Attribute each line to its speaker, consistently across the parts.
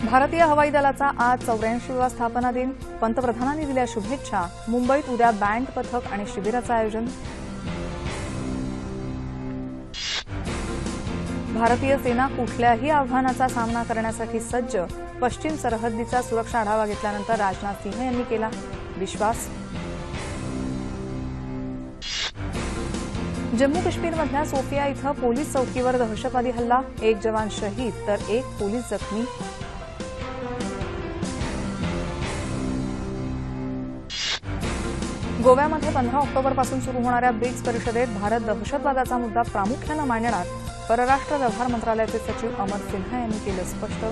Speaker 1: भारतीय हवाई दलाचा आज चौऱ्याऐंशीवा स्थापना दिन. पंतप्रधानांनी दिल्या शुभेच्छा. मुंबईत उद्या बँड पथक आणि शिबिराचं आयोजन. भारतीय सेना कुठल्याही आव्हानाचा सामना करण्यासाठी सज्ज. पश्चिम सरहद्दीचा सुरक्षा आढावा घेतल्यानंतर राजनाथ सिंह यांनी केला विश्वास. जम्मू काश्मीरमधल्या सोफिया इथं पोलीस चौकीवर दहशतवादी हल्ला. एक जवान शहीद तर एक पोलीस जखमी. गोव्यामध्ये पंधरा ऑक्टोबरपासून सुरू होणाऱ्या ब्रिक्स परिषदेत भारत दहशतवादाचा मुद्दा प्रामुख्यानं मांडणार परराष्ट्र व्यवहार मंत्रालयाचे सचिव अमर सिन्हा यांनी केलं स्पष्ट.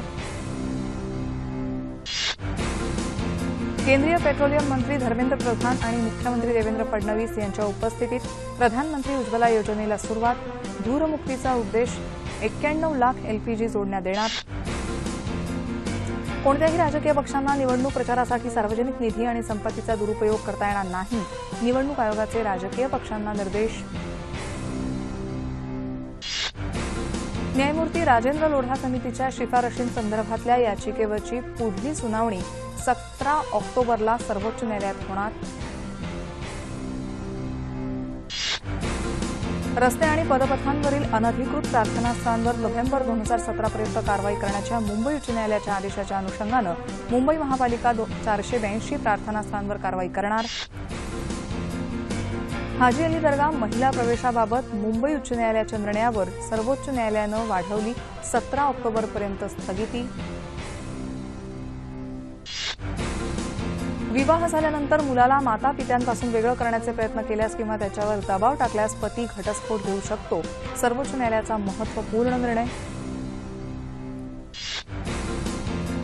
Speaker 1: केंद्रीय पेट्रोलियम मंत्री धर्मेंद्र प्रधान आणि मुख्यमंत्री देवेंद्र फडणवीस यांच्या उपस्थितीत प्रधानमंत्री उज्ज्वला योजनेला सुरुवात धूरमुक्तीचा उद्देश एक्क्याण्णव लाख एलपीजी जोडण्यात देणार कोणत्याही राजकीय पक्षांना निवडणूक प्रचारासाठी सार्वजनिक निधी आणि संपत्तीचा दुरुपयोग करता येणार नाही. निवडणूक आयोगाचे राजकीय पक्षांना निर्देश. न्यायमूर्ती राजेंद्र लोढा समितीच्या शिफारशींसंदर्भातल्या याचिकेवरची पुढली सुनावणी सतरा ऑक्टोबरला सर्वोच्च न्यायालयात होणार. रस्ते आणि पदपथांवरील अनधिकृत प्रार्थनास्थळांवर नोव्हेंबर दोन हजार सतरापर्यंत कारवाई करण्याच्या मुंबई उच्च न्यायालयाच्या आदेशाच्या अनुषंगानं मुंबई महापालिका चारशे ब्याऐंशी प्रार्थनास्थळांवर कारवाई करणार. हाजी अली दर्गा महिला प्रवेशाबाबत मुंबई उच्च न्यायालयाच्या निर्णयावर सर्वोच्च न्यायालयानं वाढवली सतरा ऑक्टोबरपर्यंत स्थगिती. विवाह झाल्यानंतर मुलाला माता पित्यांपासून वेगळं करण्याचे प्रयत्न केल्यास किंवा त्याच्यावर दबाव टाकल्यास पती घटस्फोट घेऊ शकतो. सर्वोच्च न्यायालयाचा महत्त्वपूर्ण निर्णय.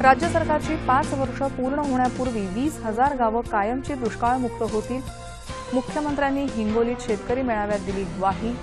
Speaker 1: राज्य सरकारची पाच वर्ष पूर्ण होण्यापूर्वी वीस हजार गावं कायमची दुष्काळमुक्त होतील. मुख्यमंत्र्यांनी हिंगोलीत शेतकरी मेळाव्यात दिली ग्वाही.